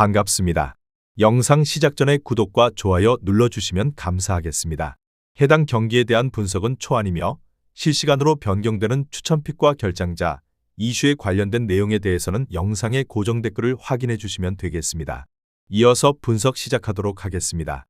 반갑습니다. 영상 시작 전에 구독과 좋아요 눌러주시면 감사하겠습니다. 해당 경기에 대한 분석은 초안이며 실시간으로 변경되는 추천픽과 결장자, 이슈에 관련된 내용에 대해서는 영상의 고정 댓글을 확인해 주시면 되겠습니다. 이어서 분석 시작하도록 하겠습니다.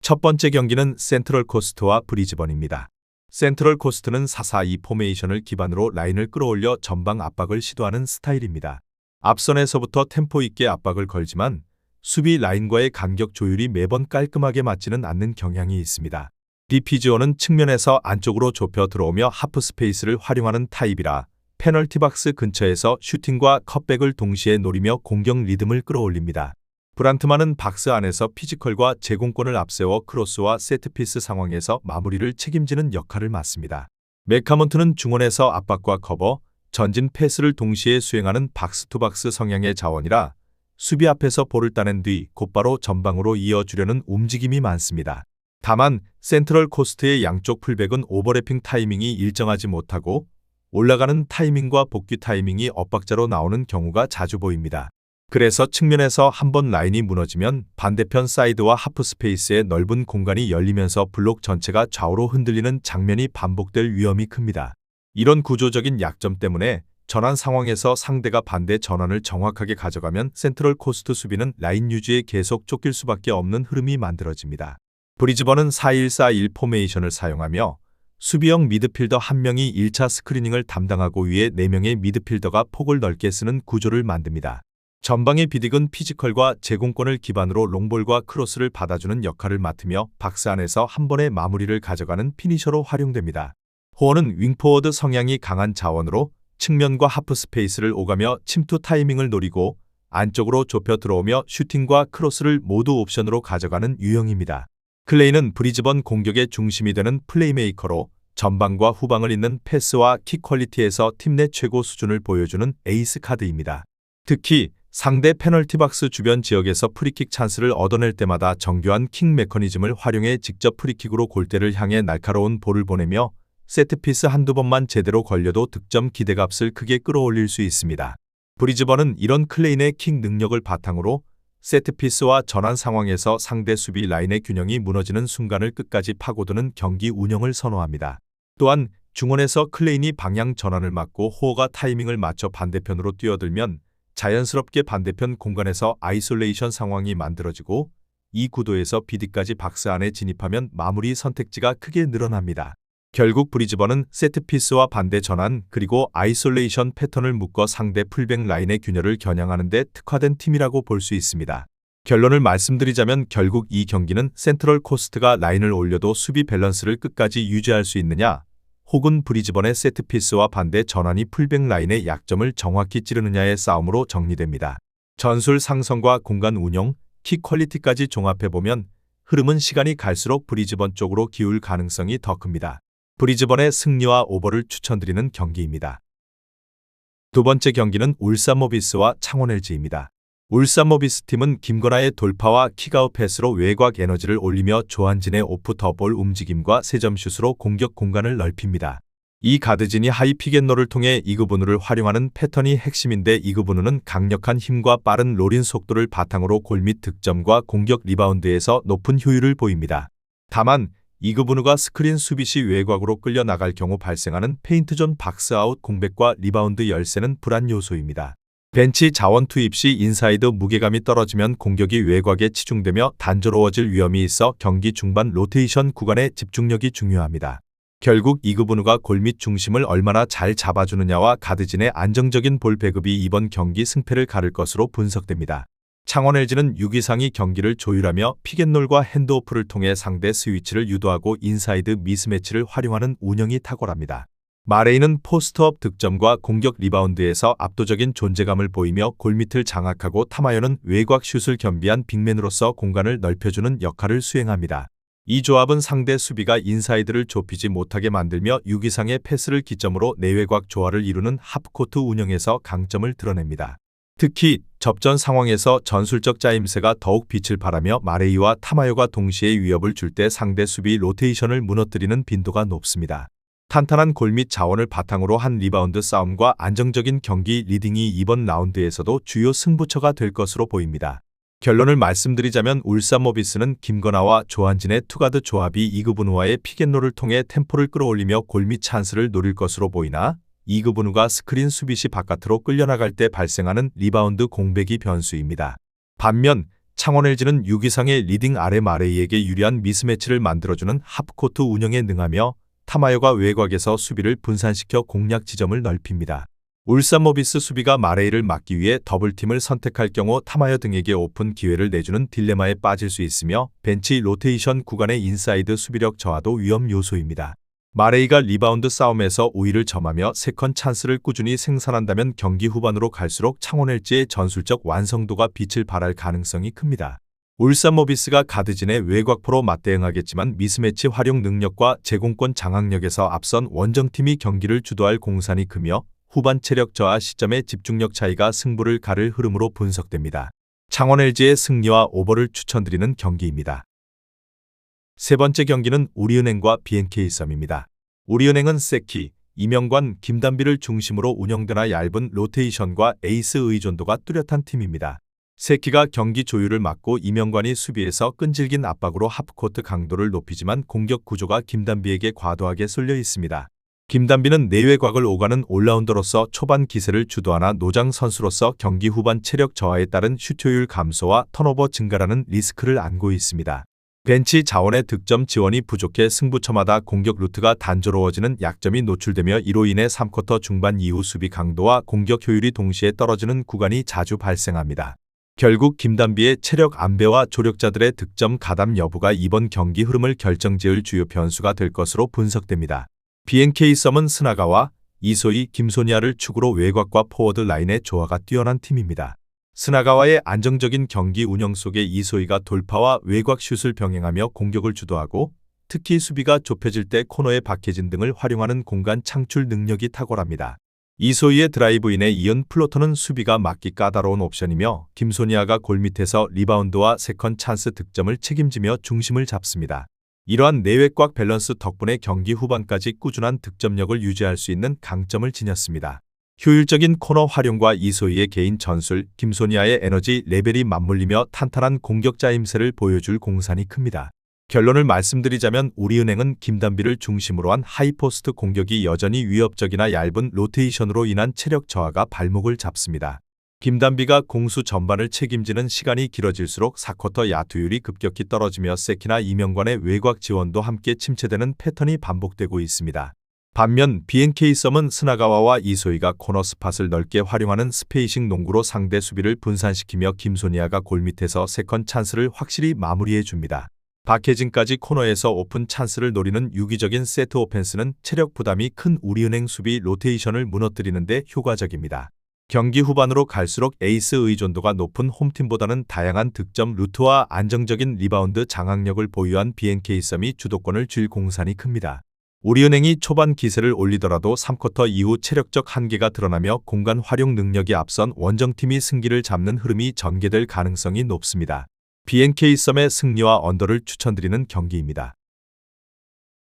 첫 번째 경기는 센트럴 코스트와 브리즈번입니다. 센트럴 코스트는 442 포메이션을 기반으로 라인을 끌어올려 전방 압박을 시도하는 스타일입니다. 앞선에서부터 템포 있게 압박을 걸지만 수비 라인과의 간격 조율이 매번 깔끔하게 맞지는 않는 경향이 있습니다. 디피지오는 측면에서 안쪽으로 좁혀 들어오며 하프 스페이스를 활용하는 타입이라 페널티 박스 근처에서 슈팅과 컵백을 동시에 노리며 공격 리듬을 끌어올립니다. 브란트만은 박스 안에서 피지컬과 제공권을 앞세워 크로스와 세트피스 상황에서 마무리를 책임지는 역할을 맡습니다. 메카먼트는 중원에서 압박과 커버, 전진 패스를 동시에 수행하는 박스투박스 성향의 자원이라 수비 앞에서 볼을 따낸 뒤 곧바로 전방으로 이어주려는 움직임이 많습니다. 다만 센트럴 코스트의 양쪽 풀백은 오버래핑 타이밍이 일정하지 못하고 올라가는 타이밍과 복귀 타이밍이 엇박자로 나오는 경우가 자주 보입니다. 그래서 측면에서 한 번 라인이 무너지면 반대편 사이드와 하프 스페이스의 넓은 공간이 열리면서 블록 전체가 좌우로 흔들리는 장면이 반복될 위험이 큽니다. 이런 구조적인 약점 때문에 전환 상황에서 상대가 반대 전환을 정확하게 가져가면 센트럴 코스트 수비는 라인 유지에 계속 쫓길 수밖에 없는 흐름이 만들어집니다. 브리즈번은 4-1-4-1 포메이션을 사용하며 수비형 미드필더 1명이 1차 스크리닝을 담당하고 위에 4명의 미드필더가 폭을 넓게 쓰는 구조를 만듭니다. 전방의 비딕은 피지컬과 제공권을 기반으로 롱볼과 크로스를 받아주는 역할을 맡으며 박스 안에서 한 번의 마무리를 가져가는 피니셔로 활용됩니다. 호어는 윙포워드 성향이 강한 자원으로 측면과 하프 스페이스를 오가며 침투 타이밍을 노리고 안쪽으로 좁혀 들어오며 슈팅과 크로스를 모두 옵션으로 가져가는 유형입니다. 클레이는 브리즈번 공격의 중심이 되는 플레이메이커로 전방과 후방을 잇는 패스와 킥 퀄리티에서 팀 내 최고 수준을 보여주는 에이스 카드입니다. 특히 상대 페널티 박스 주변 지역에서 프리킥 찬스를 얻어낼 때마다 정교한 킥 메커니즘을 활용해 직접 프리킥으로 골대를 향해 날카로운 볼을 보내며 세트피스 한두 번만 제대로 걸려도 득점 기대값을 크게 끌어올릴 수 있습니다. 브리즈번은 이런 클레인의 킥 능력을 바탕으로 세트피스와 전환 상황에서 상대 수비 라인의 균형이 무너지는 순간을 끝까지 파고드는 경기 운영을 선호합니다. 또한 중원에서 클레인이 방향 전환을 막고 호어가 타이밍을 맞춰 반대편으로 뛰어들면 자연스럽게 반대편 공간에서 아이솔레이션 상황이 만들어지고 이 구도에서 비디까지 박스 안에 진입하면 마무리 선택지가 크게 늘어납니다. 결국 브리즈번은 세트피스와 반대 전환 그리고 아이솔레이션 패턴을 묶어 상대 풀백 라인의 균열을 겨냥하는 데 특화된 팀이라고 볼 수 있습니다. 결론을 말씀드리자면 결국 이 경기는 센트럴 코스트가 라인을 올려도 수비 밸런스를 끝까지 유지할 수 있느냐 혹은 브리즈번의 세트피스와 반대 전환이 풀백 라인의 약점을 정확히 찌르느냐의 싸움으로 정리됩니다. 전술 상성과 공간 운영, 키 퀄리티까지 종합해보면 흐름은 시간이 갈수록 브리즈번 쪽으로 기울 가능성이 더 큽니다. 브리즈번의 승리와 오버를 추천드리는 경기입니다. 두 번째 경기는 울산 모비스와 창원 LG입니다. 울산 모비스 팀은 김건아의 돌파와 킥아웃 패스로 외곽 에너지를 올리며 조한진의 오프 더볼 움직임과 세점슛으로 공격 공간을 넓힙니다. 이 가드진이 하이 피겐노를 통해 이그분우를 활용하는 패턴이 핵심인데 이그분우는 강력한 힘과 빠른 롤인 속도를 바탕으로 골밑 득점과 공격 리바운드에서 높은 효율을 보입니다. 다만 이그분우가 스크린 수비 시 외곽으로 끌려 나갈 경우 발생하는 페인트존 박스아웃 공백과 리바운드 열세는 불안 요소입니다. 벤치 자원 투입 시 인사이드 무게감이 떨어지면 공격이 외곽에 치중되며 단조로워질 위험이 있어 경기 중반 로테이션 구간의 집중력이 중요합니다. 결국 이그분우가 골밑 중심을 얼마나 잘 잡아주느냐와 가드진의 안정적인 볼 배급이 이번 경기 승패를 가를 것으로 분석됩니다. 창원 LG는 6위상이 경기를 조율하며 피겟놀과 핸드오프를 통해 상대 스위치를 유도하고 인사이드 미스매치를 활용하는 운영이 탁월합니다. 마레이는 포스트업 득점과 공격 리바운드에서 압도적인 존재감을 보이며 골밑을 장악하고 타마요는 외곽 슛을 겸비한 빅맨으로서 공간을 넓혀주는 역할을 수행합니다. 이 조합은 상대 수비가 인사이드를 좁히지 못하게 만들며 6위상의 패스를 기점으로 내외곽 조화를 이루는 하프코트 운영에서 강점을 드러냅니다. 특히 접전 상황에서 전술적 짜임새가 더욱 빛을 발하며 마레이와 타마요가 동시에 위협을 줄 때 상대 수비 로테이션을 무너뜨리는 빈도가 높습니다. 탄탄한 골 및 자원을 바탕으로 한 리바운드 싸움과 안정적인 경기 리딩이 이번 라운드에서도 주요 승부처가 될 것으로 보입니다. 결론을 말씀드리자면 울산 모비스는 김건아와 조한진의 투가드 조합이 이그분우와의 픽앤롤을 통해 템포를 끌어올리며 골밑 찬스를 노릴 것으로 보이나 이그분우가 스크린 수비시 바깥으로 끌려나갈 때 발생하는 리바운드 공백이 변수입니다. 반면 창원 LG는 6위상의 리딩 마레이에게 유리한 미스매치를 만들어주는 하프코트 운영에 능하며 타마요가 외곽에서 수비를 분산시켜 공략 지점을 넓힙니다. 울산 모비스 수비가 마레이를 막기 위해 더블팀을 선택할 경우 타마요 등에게 오픈 기회를 내주는 딜레마에 빠질 수 있으며 벤치 로테이션 구간의 인사이드 수비력 저하도 위험 요소입니다. 마레이가 리바운드 싸움에서 우위를 점하며 세컨 찬스를 꾸준히 생산한다면 경기 후반으로 갈수록 창원 LG의 전술적 완성도가 빛을 발할 가능성이 큽니다. 울산 모비스가 가드진의 외곽포로 맞대응하겠지만 미스매치 활용 능력과 제공권 장악력에서 앞선 원정팀이 경기를 주도할 공산이 크며 후반 체력 저하 시점의 집중력 차이가 승부를 가를 흐름으로 분석됩니다. 창원 LG의 승리와 오버를 추천드리는 경기입니다. 세 번째 경기는 우리은행과 BNK 썸입니다. 우리은행은 세키, 이명관, 김단비를 중심으로 운영되나 얇은 로테이션과 에이스 의존도가 뚜렷한 팀입니다. 세키가 경기 조율을 맡고 이명관이 수비에서 끈질긴 압박으로 하프코트 강도를 높이지만 공격 구조가 김단비에게 과도하게 쏠려 있습니다. 김단비는 내외곽을 오가는 올라운더로서 초반 기세를 주도하나 노장 선수로서 경기 후반 체력 저하에 따른 슈트효율 감소와 턴오버 증가라는 리스크를 안고 있습니다. 벤치 자원의 득점 지원이 부족해 승부처마다 공격 루트가 단조로워지는 약점이 노출되며 이로 인해 3쿼터 중반 이후 수비 강도와 공격 효율이 동시에 떨어지는 구간이 자주 발생합니다. 결국 김단비의 체력 안배와 조력자들의 득점 가담 여부가 이번 경기 흐름을 결정지을 주요 변수가 될 것으로 분석됩니다. BNK 썸은 스나가와 이소희, 김소니아를 축으로 외곽과 포워드 라인의 조화가 뛰어난 팀입니다. 스나가와의 안정적인 경기 운영 속에 이소희가 돌파와 외곽 슛을 병행하며 공격을 주도하고 특히 수비가 좁혀질 때 코너에 박해진 등을 활용하는 공간 창출 능력이 탁월합니다. 이소희의 드라이브인에 이은 플로터는 수비가 막기 까다로운 옵션이며 김소니아가 골밑에서 리바운드와 세컨 찬스 득점을 책임지며 중심을 잡습니다. 이러한 내외곽 밸런스 덕분에 경기 후반까지 꾸준한 득점력을 유지할 수 있는 강점을 지녔습니다. 효율적인 코너 활용과 이소희의 개인 전술, 김소니아의 에너지 레벨이 맞물리며 탄탄한 공격자 임세를 보여줄 공산이 큽니다. 결론을 말씀드리자면 우리은행은 김단비를 중심으로 한 하이포스트 공격이 여전히 위협적이나 얇은 로테이션으로 인한 체력 저하가 발목을 잡습니다. 김단비가 공수 전반을 책임지는 시간이 길어질수록 4쿼터 야투율이 급격히 떨어지며 세키나 이명관의 외곽 지원도 함께 침체되는 패턴이 반복되고 있습니다. 반면 BNK 썸은 스나가와와 이소희가 코너 스팟을 넓게 활용하는 스페이싱 농구로 상대 수비를 분산시키며 김소니아가 골밑에서 세컨 찬스를 확실히 마무리해 줍니다. 박혜진까지 코너에서 오픈 찬스를 노리는 유기적인 세트 오펜스는 체력 부담이 큰 우리은행 수비 로테이션을 무너뜨리는데 효과적입니다. 경기 후반으로 갈수록 에이스 의존도가 높은 홈팀보다는 다양한 득점 루트와 안정적인 리바운드 장악력을 보유한 BNK 썸이 주도권을 쥘 공산이 큽니다. 우리은행이 초반 기세를 올리더라도 3쿼터 이후 체력적 한계가 드러나며 공간 활용 능력이 앞선 원정팀이 승기를 잡는 흐름이 전개될 가능성이 높습니다. BNK 썸의 승리와 언더를 추천드리는 경기입니다.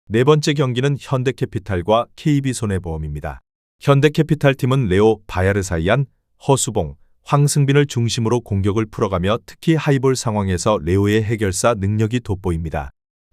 네 번째 경기는 현대캐피탈과 KB손해보험입니다. 현대캐피탈 팀은 레오, 바야르사이안, 허수봉, 황승빈을 중심으로 공격을 풀어가며 특히 하이볼 상황에서 레오의 해결사 능력이 돋보입니다.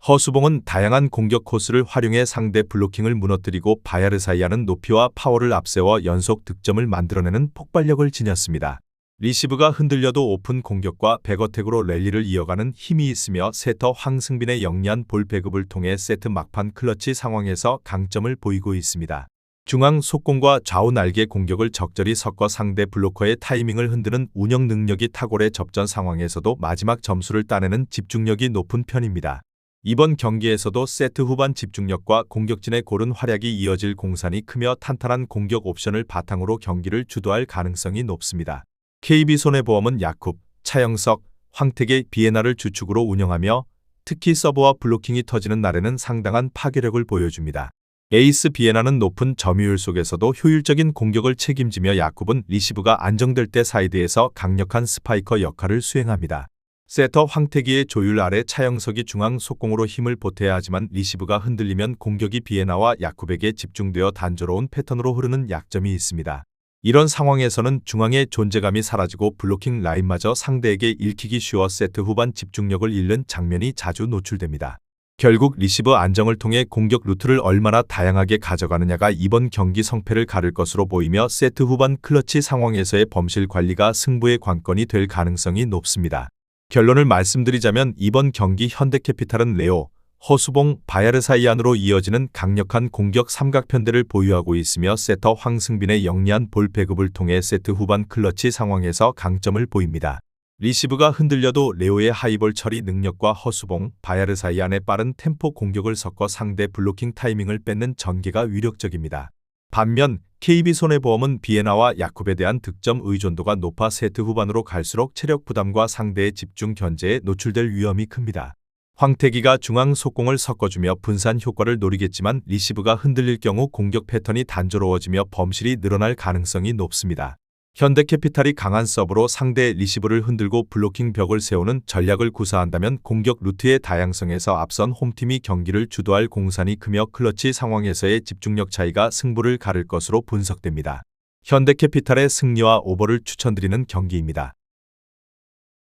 허수봉은 다양한 공격 코스를 활용해 상대 블로킹을 무너뜨리고 바야르사이아는 높이와 파워를 앞세워 연속 득점을 만들어내는 폭발력을 지녔습니다. 리시브가 흔들려도 오픈 공격과 백어택으로 랠리를 이어가는 힘이 있으며 세터 황승빈의 영리한 볼 배급을 통해 세트 막판 클러치 상황에서 강점을 보이고 있습니다. 중앙 속공과 좌우 날개 공격을 적절히 섞어 상대 블로커의 타이밍을 흔드는 운영 능력이 탁월해 접전 상황에서도 마지막 점수를 따내는 집중력이 높은 편입니다. 이번 경기에서도 세트 후반 집중력과 공격진의 고른 활약이 이어질 공산이 크며 탄탄한 공격 옵션을 바탕으로 경기를 주도할 가능성이 높습니다. KB손해보험은 야쿱, 차영석, 황택의 비에나를 주축으로 운영하며 특히 서브와 블로킹이 터지는 날에는 상당한 파괴력을 보여줍니다. 에이스 비에나는 높은 점유율 속에서도 효율적인 공격을 책임지며 야쿱은 리시브가 안정될 때 사이드에서 강력한 스파이커 역할을 수행합니다. 세터 황태기의 조율 아래 차영석이 중앙 속공으로 힘을 보태야 하지만 리시브가 흔들리면 공격이 비에나와 야쿠백에 집중되어 단조로운 패턴으로 흐르는 약점이 있습니다. 이런 상황에서는 중앙의 존재감이 사라지고 블로킹 라인마저 상대에게 읽히기 쉬워 세트 후반 집중력을 잃는 장면이 자주 노출됩니다. 결국 리시브 안정을 통해 공격 루트를 얼마나 다양하게 가져가느냐가 이번 경기 성패를 가를 것으로 보이며 세트 후반 클러치 상황에서의 범실 관리가 승부의 관건이 될 가능성이 높습니다. 결론을 말씀드리자면 이번 경기 현대캐피탈은 레오, 허수봉, 바야르사이안으로 이어지는 강력한 공격 삼각편대를 보유하고 있으며 세터 황승빈의 영리한 볼 배급을 통해 세트 후반 클러치 상황에서 강점을 보입니다. 리시브가 흔들려도 레오의 하이볼 처리 능력과 허수봉, 바야르사이안의 빠른 템포 공격을 섞어 상대 블로킹 타이밍을 뺏는 전개가 위력적입니다. 반면 KB손해보험은 비에나와 야쿰에 대한 득점 의존도가 높아 세트 후반으로 갈수록 체력 부담과 상대의 집중 견제에 노출될 위험이 큽니다. 황태기가 중앙 속공을 섞어주며 분산 효과를 노리겠지만 리시브가 흔들릴 경우 공격 패턴이 단조로워지며 범실이 늘어날 가능성이 높습니다. 현대캐피탈이 강한 서브로 상대 리시브를 흔들고 블로킹 벽을 세우는 전략을 구사한다면 공격 루트의 다양성에서 앞선 홈팀이 경기를 주도할 공산이 크며 클러치 상황에서의 집중력 차이가 승부를 가를 것으로 분석됩니다. 현대캐피탈의 승리와 오버를 추천드리는 경기입니다.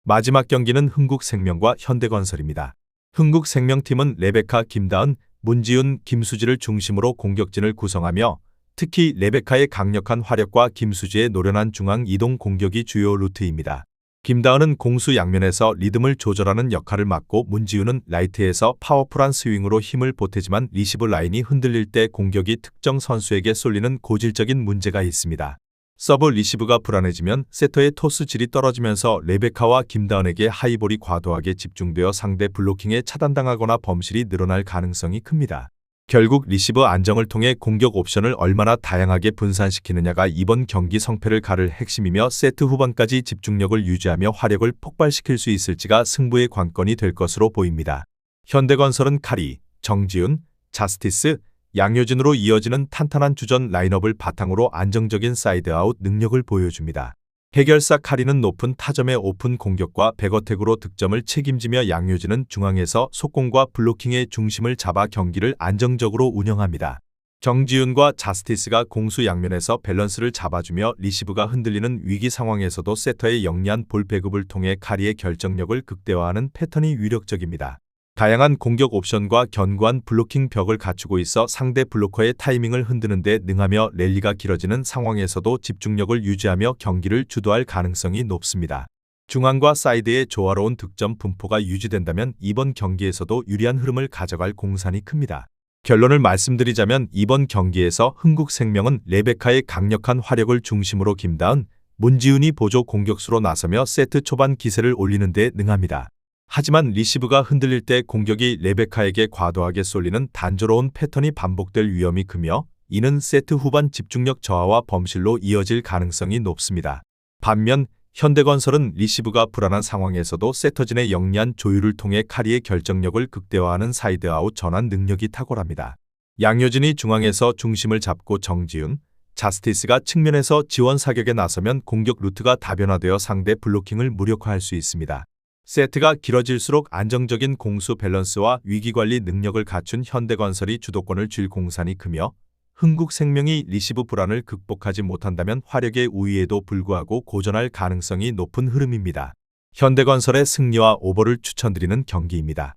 마지막 경기는 흥국생명과 현대건설입니다. 흥국생명팀은 레베카, 김다은, 문지훈, 김수지를 중심으로 공격진을 구성하며 특히 레베카의 강력한 화력과 김수지의 노련한 중앙 이동 공격이 주요 루트입니다. 김다은은 공수 양면에서 리듬을 조절하는 역할을 맡고 문지훈은 라이트에서 파워풀한 스윙으로 힘을 보태지만 리시브 라인이 흔들릴 때 공격이 특정 선수에게 쏠리는 고질적인 문제가 있습니다. 서브 리시브가 불안해지면 세터의 토스 질이 떨어지면서 레베카와 김다은에게 하이볼이 과도하게 집중되어 상대 블로킹에 차단당하거나 범실이 늘어날 가능성이 큽니다. 결국 리시브 안정을 통해 공격 옵션을 얼마나 다양하게 분산시키느냐가 이번 경기 성패를 가를 핵심이며 세트 후반까지 집중력을 유지하며 화력을 폭발시킬 수 있을지가 승부의 관건이 될 것으로 보입니다. 현대건설은 카리, 정지훈, 자스티스, 양효진으로 이어지는 탄탄한 주전 라인업을 바탕으로 안정적인 사이드아웃 능력을 보여줍니다. 해결사 카리는 높은 타점의 오픈 공격과 백어택으로 득점을 책임지며 양효진은 중앙에서 속공과 블로킹의 중심을 잡아 경기를 안정적으로 운영합니다. 정지훈과 자스티스가 공수 양면에서 밸런스를 잡아주며 리시브가 흔들리는 위기 상황에서도 세터의 영리한 볼 배급을 통해 카리의 결정력을 극대화하는 패턴이 위력적입니다. 다양한 공격 옵션과 견고한 블로킹 벽을 갖추고 있어 상대 블로커의 타이밍을 흔드는 데 능하며 랠리가 길어지는 상황에서도 집중력을 유지하며 경기를 주도할 가능성이 높습니다. 중앙과 사이드의 조화로운 득점 분포가 유지된다면 이번 경기에서도 유리한 흐름을 가져갈 공산이 큽니다. 결론을 말씀드리자면 이번 경기에서 흥국생명은 레베카의 강력한 화력을 중심으로 김다은, 문지훈이 보조 공격수로 나서며 세트 초반 기세를 올리는 데 능합니다. 하지만 리시브가 흔들릴 때 공격이 레베카에게 과도하게 쏠리는 단조로운 패턴이 반복될 위험이 크며 이는 세트 후반 집중력 저하와 범실로 이어질 가능성이 높습니다. 반면 현대건설은 리시브가 불안한 상황에서도 세터진의 영리한 조율을 통해 카리의 결정력을 극대화하는 사이드아웃 전환 능력이 탁월합니다. 양효진이 중앙에서 중심을 잡고 정지훈, 자스티스가 측면에서 지원 사격에 나서면 공격 루트가 다변화되어 상대 블로킹을 무력화할 수 있습니다. 세트가 길어질수록 안정적인 공수 밸런스와 위기관리 능력을 갖춘 현대건설이 주도권을 쥘 공산이 크며 흥국생명이 리시브 불안을 극복하지 못한다면 화력의 우위에도 불구하고 고전할 가능성이 높은 흐름입니다. 현대건설의 승리와 오버를 추천드리는 경기입니다.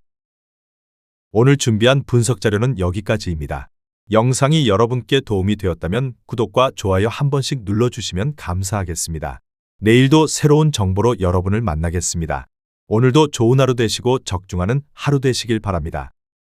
오늘 준비한 분석 자료는 여기까지입니다. 영상이 여러분께 도움이 되었다면 구독과 좋아요 한 번씩 눌러주시면 감사하겠습니다. 내일도 새로운 정보로 여러분을 만나겠습니다. 오늘도 좋은 하루 되시고 적중하는 하루 되시길 바랍니다.